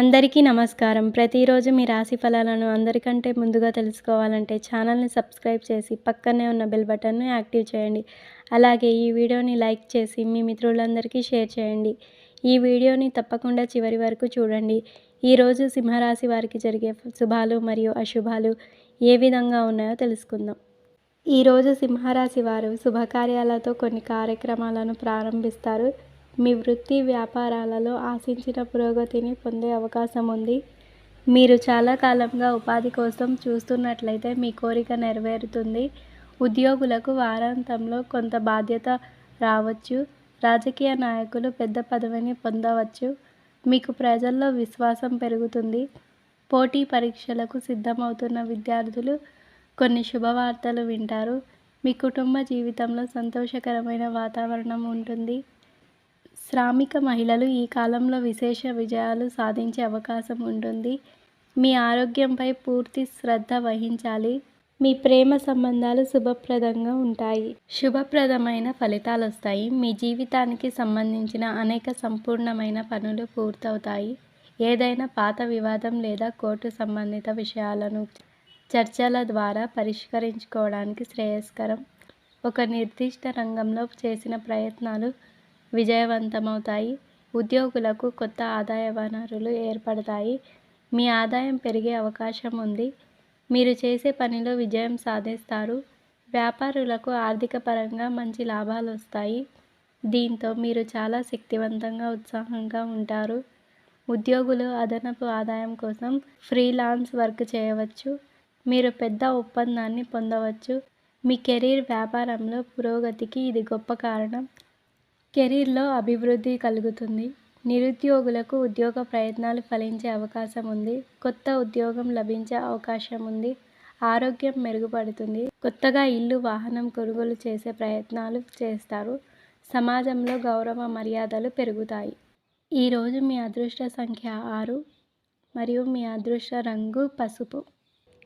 అందరికీ నమస్కారం. ప్రతిరోజు మీ రాశి ఫలాలను అందరికంటే ముందుగా తెలుసుకోవాలంటే ఛానల్ని సబ్స్క్రైబ్ చేసి పక్కనే ఉన్న బెల్ బటన్ను యాక్టివ్ చేయండి. అలాగే ఈ వీడియోని లైక్ చేసి మీ మిత్రులందరికీ షేర్ చేయండి. ఈ వీడియోని తప్పకుండా చివరి వరకు చూడండి. ఈరోజు సింహరాశి వారికి జరిగే శుభాలు మరియు అశుభాలు ఏ విధంగా ఉన్నాయో తెలుసుకుందాం. ఈరోజు సింహరాశి వారు శుభకార్యాలతో కొన్ని కార్యక్రమాలను ప్రారంభిస్తారు. మీ వృత్తి వ్యాపారాలలో ఆశించిన పురోగతిని పొందే అవకాశం ఉంది. మీరు చాలా కాలంగా ఉపాధి కోసం చూస్తున్నట్లయితే మీ కోరిక నెరవేరుతుంది. ఉద్యోగులకు వారాంతంలో కొంత బాధ్యత రావచ్చు. రాజకీయ నాయకులు పెద్ద పదవిని పొందవచ్చు. మీకు ప్రజల్లో విశ్వాసం పెరుగుతుంది. పోటీ పరీక్షలకు సిద్ధమవుతున్న విద్యార్థులు కొన్ని శుభవార్తలు వింటారు. మీ కుటుంబ జీవితంలో సంతోషకరమైన వాతావరణం ఉంటుంది. శ్రామిక మహిళలు ఈ కాలంలో విశేష విజయాలు సాధించే అవకాశం ఉంటుంది. మీ ఆరోగ్యంపై పూర్తి శ్రద్ధ వహించాలి. మీ ప్రేమ సంబంధాలు శుభప్రదంగా ఉంటాయి. శుభప్రదమైన ఫలితాలు వస్తాయి మీ జీవితానికి సంబంధించిన అనేక సంపూర్ణమైన పనులు పూర్తవుతాయి. ఏదైనా పాత వివాదం లేదా కోర్టు సంబంధిత విషయాలను చర్చల ద్వారా పరిష్కరించుకోవడానికి శ్రేయస్కరం. ఒక నిర్దిష్ట రంగంలో చేసిన ప్రయత్నాలు విజయవంతమవుతాయి. ఉద్యోగులకు కొత్త ఆదాయ వనరులు ఏర్పడతాయి. మీ ఆదాయం పెరిగే అవకాశం ఉంది. మీరు చేసే పనిలో విజయం సాధిస్తారు. వ్యాపారులకు ఆర్థిక పరంగా మంచి లాభాలు వస్తాయి. దీంతో మీరు చాలా శక్తివంతంగా ఉత్సాహంగా ఉంటారు. ఉద్యోగులు అదనపు ఆదాయం కోసం ఫ్రీలాన్స్ వర్క్ చేయవచ్చు. మీరు పెద్ద ఒప్పందాన్ని పొందవచ్చు. మీ కెరీర్ వ్యాపారంలో పురోగతికి ఇది గొప్ప కారణం. కెరీర్లో అభివృద్ధి కలుగుతుంది. నిరుద్యోగులకు ఉద్యోగ ప్రయత్నాలు ఫలించే అవకాశం ఉంది. కొత్త ఉద్యోగం లభించే అవకాశం ఉంది. ఆరోగ్యం మెరుగుపడుతుంది. కొత్తగా ఇల్లు వాహనం కొనుగోలు చేసే ప్రయత్నాలు చేస్తారు. సమాజంలో గౌరవ మర్యాదలు పెరుగుతాయి. ఈరోజు మీ అదృష్ట సంఖ్య ఆరు మరియు మీ అదృష్ట రంగు పసుపు.